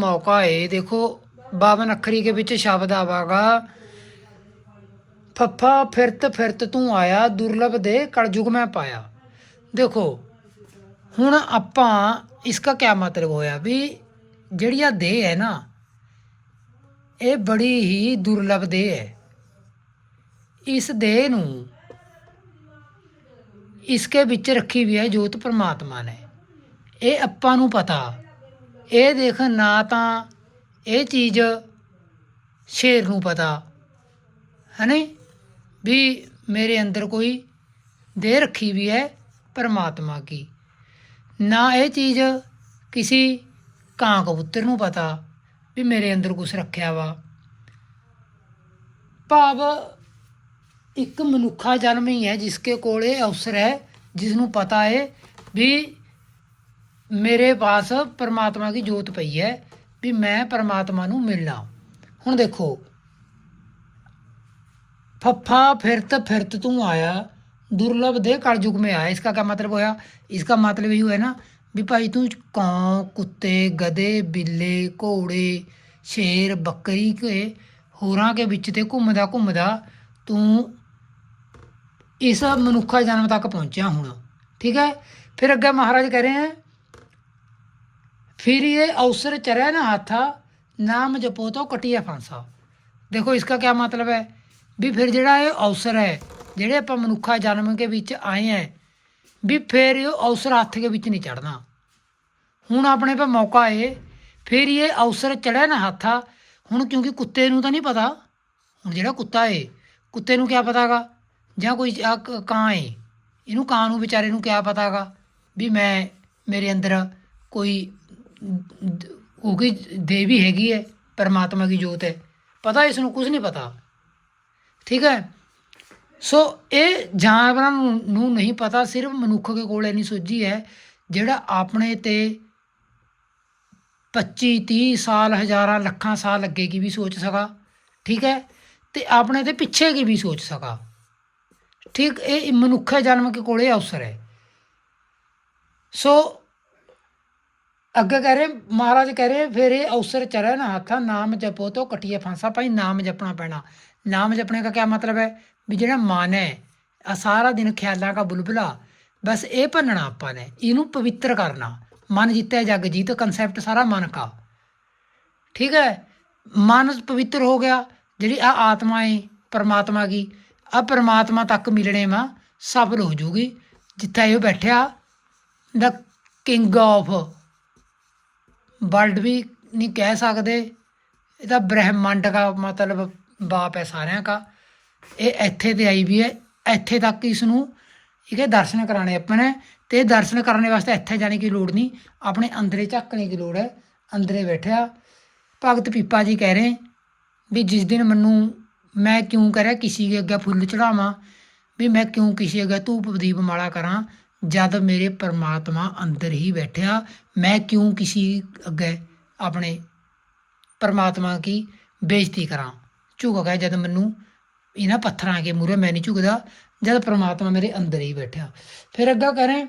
मौका है देखो बावन अखरी के ਵਿੱਚ ਸ਼ਬਦ ਆਵਾਗਾ ਫੱਫਾ ਫਿਰਤ ਫਿਰਤ ਤੂੰ ਆਇਆ ਦੁਰਲਭ ਦੇ ਕਲਯੁਗ ਮੈਂ ਪਾਇਆ ਦੇਖੋ ਹੁਣ ਆਪਾਂ ਇਸਕਾ ਕੀ ਮਤਲਬ ਹੋਇਆ ਵੀ ਜਿਹੜੀ ਆ ਦੇਹ ਹੈ ਨਾ ਇਹ ਬੜੀ ਹੀ ਦੁਰਲਭ ਦੇਹ ਹੈ ਇਸ ਦੇਹ ਨੂੰ ਇਸਕੇ ਵਿੱਚ ਰੱਖੀ ਵੀ ਹੈ ਜੋਤ ਪ੍ਰਮਾਤਮਾ ਨੇ ਇਹ ਆਪਾਂ ਨੂੰ ਪਤਾ ਇਹ ਦੇਖ ਨਾ ਤਾਂ ਇਹ ਚੀਜ਼ ਸ਼ੇਰ ਨੂੰ ਪਤਾ ਹੈ ਨਹੀਂ ਵੀ ਮੇਰੇ ਅੰਦਰ ਕੋਈ ਦੇ ਰੱਖੀ ਵੀ ਹੈ ਪਰਮਾਤਮਾ ਕੀ। ਨਾ ਇਹ ਚੀਜ਼ ਕਿਸੇ ਕਾਂ ਕਬੂਤਰ ਨੂੰ ਪਤਾ ਵੀ ਮੇਰੇ ਅੰਦਰ ਕੁਝ ਰੱਖਿਆ ਵਾ। ਭਾਵ ਇੱਕ ਮਨੁੱਖਾ ਜਨਮ ਹੀ ਹੈ ਜਿਸਕੇ ਕੋਲ ਇਹ ਅਵਸਰ ਹੈ ਜਿਸ ਨੂੰ ਪਤਾ ਹੈ ਵੀ ਮੇਰੇ ਪਾਸ ਪਰਮਾਤਮਾ ਦੀ ਜੋਤ ਪਈ ਹੈ ਵੀ ਮੈਂ ਪਰਮਾਤਮਾ ਨੂੰ ਮਿਲਣਾ ਹੁਣ ਦੇਖੋ फफ्फा फिरत फिरत तू आया दुर्लभ दे कलयुग में आया इसका क्या मतलब होया इसका मतलब ये हुआ ना ਵੀ ਭਾਈ ਤੂੰ ਕਾਂ ਕੁੱਤੇ ਗਧੇ ਬਿੱਲੇ ਘੋੜੇ ਸ਼ੇਰ ਬੱਕਰੀ ਕੇ ਹੋਰਾਂ ਕੇ ਵਿੱਚ ਤੇ ਘੁੰਮਦਾ ਘੁੰਮਦਾ ਤੂੰ ਇਸ ਮਨੁੱਖਾ ਜਨਮ ਤੱਕ ਪਹੁੰਚਿਆ ਹੁਣ ਠੀਕ ਹੈ ਫਿਰ ਅੱਗੇ ਮਹਾਰਾਜ ਕਹ ਰਹੇ ਹੈ ਫਿਰ ਇਹ ਅਵਸਰ ਚਰਿਆ ਨਾ ਹਾਥਾ ਨਾਮ ਜਪੋ ਤੋ ਕਟਿਆ ਫਾਂਸਾ ਦੇਖੋ ਇਸਕਾ ਕੀ ਮਤਲਬ ਹੈ ਵੀ ਫਿਰ ਜਿਹੜਾ ਇਹ ਅਵਸਰ ਹੈ ਜਿਹੜੇ ਆਪਾਂ ਮਨੁੱਖਾ ਜਨਮ ਦੇ ਵਿੱਚ ਆਏ ਹੈ ਵੀ ਫਿਰ ਇਹ ਅਵਸਰ ਹੱਥ ਦੇ ਵਿੱਚ ਨਹੀਂ ਚੜਨਾ ਹੁਣ ਆਪਣੇ ਪਾ ਮੌਕਾ ਏ ਫਿਰ ਇਹ ਅਵਸਰ ਚੜਿਆ ਨਾ ਹੱਥਾ ਹੁਣ ਕਿਉਂਕਿ ਕੁੱਤੇ ਨੂੰ ਤਾਂ ਨਹੀਂ ਪਤਾ ਹੁਣ ਜਿਹੜਾ ਕੁੱਤਾ ਏ ਕੁੱਤੇ ਨੂੰ ਕੀ ਪਤਾਗਾ ਜਾਂ ਕੋਈ ਕਾਂ ਏ ਇਹਨੂੰ ਕਾਂ ਨੂੰ ਵਿਚਾਰੇ ਨੂੰ ਕੀ ਪਤਾਗਾ ਵੀ ਮੈਂ ਮੇਰੇ ਅੰਦਰ ਕੋਈ ਦ- ਉਹ ਕੋਈ ਦੇਵੀ ਹੈਗੀ ਹੈ, ਪਰਮਾਤਮਾ ਦੀ ਜੋਤ ਹੈ। ਪਤਾ ਇਸ ਨੂੰ ਕੁਝ ਨਹੀਂ ਪਤਾ। ਠੀਕ ਹੈ? ਸੋ ਇਹ ਜਾਨਵਰਾਂ ਨੂੰ ਨਹੀਂ ਪਤਾ, ਸਿਰਫ ਮਨੁੱਖ ਦੇ ਕੋਲ ਇੰਨੀ ਸੋਝੀ ਹੈ, ਜਿਹੜਾ ਆਪਣੇ ਤੇ 25 30 ਸਾਲ, ਹਜ਼ਾਰਾਂ, ਲੱਖਾਂ ਸਾਲ ਅੱਗੇ ਕੀ ਵੀ ਸੋਚ ਸਕਾ। ਠੀਕ ਹੈ? ਤੇ ਆਪਣੇ ਤੇ ਪਿੱਛੇ ਕੀ ਵੀ ਸੋਚ ਸਕਾ। ਠੀਕ, ਇਹ ਮਨੁੱਖ ਜਨਮ ਕੇ ਕੋਲੇ ਅਵਸਰ ਹੈ। ਸੋ ਅੱਗੇ ਕਹਿ ਰਹੇ, ਮਹਾਰਾਜ ਕਹਿ ਰਹੇ, ਫਿਰ ਇਹ ਅਵਸਰ ਚੜਿਆ ਨਾ ਹੱਥਾਂ, ਨਾਮ ਜਪੋ ਤੋ ਕਟਿਏ ਫਾਂਸਾ ਭਾਈ ਨਾਮ ਜਪਣਾ ਪੈਣਾ। ਨਾਮ ਜਪਣੇ ਦਾ ਕੀ ਮਤਲਬ ਹੈ? ਵੀ ਜਿਹੜਾ ਮਨ ਹੈ ਆ ਸਾਰਾ ਦਿਨ ਖਿਆਲਾਂ ਦਾ ਬੁਲਬੁਲਾ, ਬਸ ਇਹ ਭੰਨਣਾ ਆਪਾਂ ਨੇ, ਇਹਨੂੰ ਪਵਿੱਤਰ ਕਰਨਾ। ਮਨ ਜਿੱਤਿਆ, ਜਗ ਜੀਤ ਕਨਸੈਪਟ ਸਾਰਾ ਮਨ ਕਾ। ਠੀਕ ਹੈ? ਮਨ ਪਵਿੱਤਰ ਹੋ ਗਿਆ, ਜਿਹੜੀ ਆ ਆਤਮਾ ਹੈ, ਪਰਮਾਤਮਾ ਕੀ ਆ ਪਰਮਾਤਮਾ ਤੱਕ ਮਿਲਣੇ ਮਾ, ਸਫਲ ਹੋ ਜੂਗੀ। ਜਿੱਥੇ ਇਹ ਬੈਠਿਆ ਦਾ ਕਿੰਗ ਆਫ ਵਰਲਡ ਵੀ ਨਹੀਂ ਕਹਿ ਸਕਦੇ। ਇਹਦਾ ਬ੍ਰਹਿਮੰਡ ਦਾ ਮਤਲਬ ਬਾਪ ਹੈ ਸਾਰਿਆਂ ਦਾ। ਇਹ ਇੱਥੇ ਤੇ ਆਈ ਵੀ ਹੈ। ਇੱਥੇ ਤੱਕ ਇਸ ਨੂੰ ਇਹਦੇ ਦਰਸ਼ਨ ਕਰਾਣੇ ਆਪਣੇ ਤੇ ਦਰਸ਼ਨ ਕਰਨ ਵਾਸਤੇ ਇੱਥੇ ਜਾਣੇ ਦੀ ਲੋੜ ਨਹੀਂ। ਆਪਣੇ ਅੰਦਰੇ ਝਾਕਣੇ ਦੀ ਲੋੜ ਹੈ। ਅੰਦਰੇ ਬੈਠਿਆ। ਭਗਤ ਪੀਪਾ ਜੀ ਕਹਿ ਰਹੇ ਵੀ ਜਿਸ ਦਿਨ ਮੈਨੂੰ ਮੈਂ ਕਿਉਂ ਕਰਿਆ, ਕਿਸੇ ਦੇ ਅੱਗੇ ਫੁੱਲ ਚੜਾਵਾਂ ਵੀ ਮੈਂ ਕਿਉਂ ਕਿਸੇ ਅੱਗੇ ਧੂਪ ਦੀਪ ਮਾਲਾ ਕਰਾਂ ਜਦ ਮੇਰੇ ਪਰਮਾਤਮਾ ਅੰਦਰ ਹੀ ਬੈਠਿਆ, ਮੈਂ ਕਿਉਂ ਕਿਸੇ ਅੱਗੇ ਆਪਣੇ ਪਰਮਾਤਮਾ ਕੀ ਬੇਇੱਜ਼ਤੀ ਕਰਾਂ? ਝੁਕ ਗਿਆ ਜਦ ਮੈਨੂੰ ਇਹਨਾਂ ਪੱਥਰਾਂ ਕੇ ਮੂਰੇ ਮੈਂ ਨਹੀਂ ਝੁਕਦਾ, ਜਦ ਪਰਮਾਤਮਾ ਮੇਰੇ ਅੰਦਰ ਹੀ ਬੈਠਿਆ। ਫਿਰ ਅੱਗਾ ਕਰੇ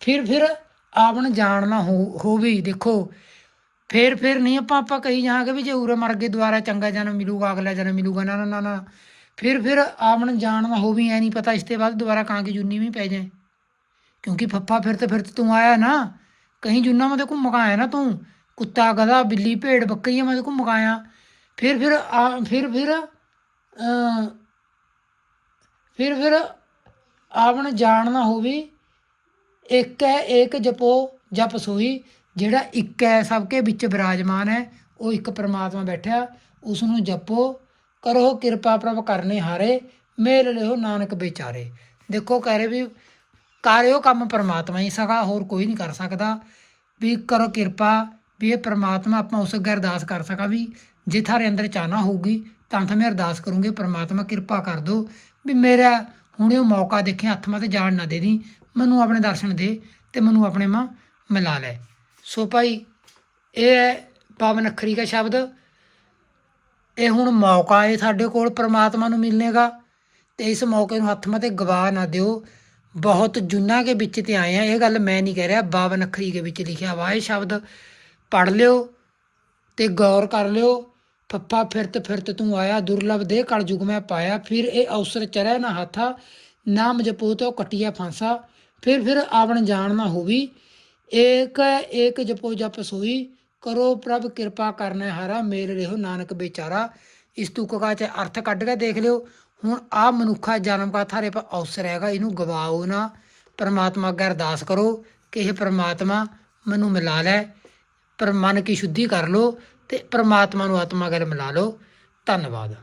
ਫਿਰ ਫਿਰ ਆਪਣ ਜਾਣਨਾ ਹੋ ਹੋ ਵੀ ਦੇਖੋ। ਫਿਰ ਫਿਰ ਨਹੀਂ ਆਪਾਂ ਆਪਾਂ ਕਹੀ ਜਾਵਾਂਗੇ ਵੀ ਜੇ ਉਰੇ ਮਰ ਗਏ, ਦੁਬਾਰਾ ਚੰਗਾ ਜਨਮ ਮਿਲੂਗਾ, ਅਗਲਾ ਜਨਮ ਮਿਲੂਗਾ, ਨਾ ਨਾ ਨਾ ਫਿਰ ਫਿਰ ਆਪਣ ਜਾਣਨਾ ਹੋ ਵੀ ਐ ਨਹੀਂ ਪਤਾ, ਇਸ ਤੇ ਬਾਅਦ ਦੁਬਾਰਾ ਕਾਂ ਕੀ ਜੁੰਨੀ ਵੀ ਪੈ ਜਾਏ। ਕਿਉਂਕਿ ਫੱਫਾ ਫਿਰ ਤੇ ਫਿਰ ਤੇ ਤੂੰ ਆਇਆ ਨਾ ਕहीं ਜੁੰਨਾ ਮੈਂ ਤੇ ਘੁੰਮ ਕੇ ਆਇਆ ਨਾ ਤੂੰ, ਕੁੱਤਾ ਗਧਾ, ਬਿੱਲੀ, ਭੇਡ ਬੱਕਰੀਆਂ ਮੈਂ ਤੇ ਘੁੰਮ ਕੇ ਆਇਆ। ਫਿਰ ਫਿਰ ਆ- ਫਿਰ ਫਿਰ ਅ ਫਿਰ ਫਿਰ ਆਪਣ ਜਾਣਨਾ ਹੋਵੇ, ਇੱਕ ਹੈ ਏਕ ਜਪੋ, ਜਪ ਸੋਈ, ਜਿਹੜਾ ਇੱਕ ਹੈ ਸਭ ਕੇ ਵਿੱਚ ਬਿਰਾਜਮਾਨ ਹੈ, ਉਹ ਇੱਕ ਪਰਮਾਤਮਾ ਬੈਠਿਆ ਉਸ ਨੂੰ ਜਪੋ, ਕਰੋ ਕਿਰਪਾ ਪ੍ਰਭ ਕਰਨੇ ਹਾਰੇ, ਮੇਲ ਲਿਓ ਨਾਨਕ ਵਿਚਾਰੇ। ਦੇਖੋ ਕਹਿ ਰਹੇ ਵੀ ਕਰਿਓ ਕੰਮ ਪਰਮਾਤਮਾ ਹੀ ਸਕਾ ਹੋਰ ਕੋਈ ਨਹੀਂ ਕਰ ਸਕਦਾ। ਵੀ ਕਰੋ ਕਿਰਪਾ, ਵੀ ਇਹ ਪਰਮਾਤਮਾ ਆਪਾਂ ਉਸ ਅੱਗੇ ਅਰਦਾਸ ਕਰ ਸਕਾ ਵੀ ਜੇ ਥਾਰੇ ਅੰਦਰ ਚਾਹਨਾ ਹੋਊਗੀ, ਤਾਂ ਤਾਂ ਮੈਂ ਅਰਦਾਸ ਕਰੂੰਗੀ, ਪਰਮਾਤਮਾ ਕਿਰਪਾ ਕਰ ਦੋ ਵੀ ਮੇਰਾ ਹੁਣੇ ਉਹ ਮੌਕਾ ਦੇਖੇ, ਹੱਥ ਮਾ ਤੇ ਜਾਣ ਨਾ ਦੇ ਦੀ, ਮੈਨੂੰ ਆਪਣੇ ਦਰਸ਼ਨ ਦੇ ਤੇ ਮੈਨੂੰ ਆਪਣੇ ਮਾਂ ਮਿਲਾ ਲੈ। ਸੋ ਭਾਈ, ਇਹ ਹੈ ਪਾਵਨ ਅੱਖਰੀ ਦਾ ਸ਼ਬਦ। ਇਹ ਹੁਣ ਮੌਕਾ ਹੈ ਸਾਡੇ ਕੋਲ ਪ੍ਰਮਾਤਮਾ ਨੂੰ ਮਿਲਣੇਗਾ ਤੇ ਇਸ ਮੌਕੇ ਨੂੰ ਹੱਥ ਮਤੇ ਗਵਾ ਨਾ ਦਿਓ। ਬਹੁਤ ਜੁਨਾ ਕੇ ਵਿੱਚ ਤੇ ਆਏ ਆ। ਇਹ ਗੱਲ ਮੈਂ ਨਹੀਂ ਕਹਿ ਰਿਹਾ। 52 ਅੱਖਰੀ ਦੇ ਵਿੱਚ ਲਿਖਿਆ ਵਾ ਇਹ ਸ਼ਬਦ। ਪੜ ਲਿਓ ਤੇ ਗੌਰ ਕਰ ਲਿਓ। ਫੱਫਾ ਫਿਰਤ ਫਿਰਤ ਤੂੰ ਆਇਆ। ਦੁਰਲਭ ਦੇ ਕਲ ਯੁਗ ਮੈਂ ਪਾਇਆ। ਫਿਰ ਇਹ ਅਵਸਰ ਚਰੈ ਨਾ ਹਾਥਾ। ਨਾਮ ਜਪੋ ਤੋ ਕਟਿਆ ਫਾਂਸਾ। ਫਿਰ ਫਿਰ ਆਵਣ ਜਾਣ ਨਾ ਹੋਵੀ। ਏਕ ਏਕ ਜਪੋ ਜਪ ਸੋਈ। ਕਰੋ ਪ੍ਰਭ ਕਿਰਪਾ ਕਰਨਾ ਹਾਰਾ। ਮੇਲ ਰਹੋ ਨਾਨਕ ਵਿਚਾਰਾ। ਇਸ ਤੁਕਾ ਚ ਅਰਥ ਕੱਢ ਕੇ ਦੇਖ ਲਿਓ। ਹੁਣ ਆ ਮਨੁੱਖਾ ਜਨਮ ਕਾ ਥਾਰੇ ਪਰ ਅਵਸਰ ਹੈਗਾ ਇਹਨੂੰ ਗਵਾਓ ਨਾ। ਪਰਮਾਤਮਾ ਅੱਗੇ ਅਰਦਾਸ ਕਰੋ ਕਿ ਇਹ ਪਰਮਾਤਮਾ ਮੈਨੂੰ ਮਿਲਾ ਲੈ, ਪਰ ਮਨ ਕੀ ਸ਼ੁੱਧੀ ਕਰ ਲੋ ਤੇ ਪਰਮਾਤਮਾ ਨੂੰ ਆਤਮਾ ਗੱਲ ਮਿਲਾ ਲੋ ਧੰਨਵਾਦ।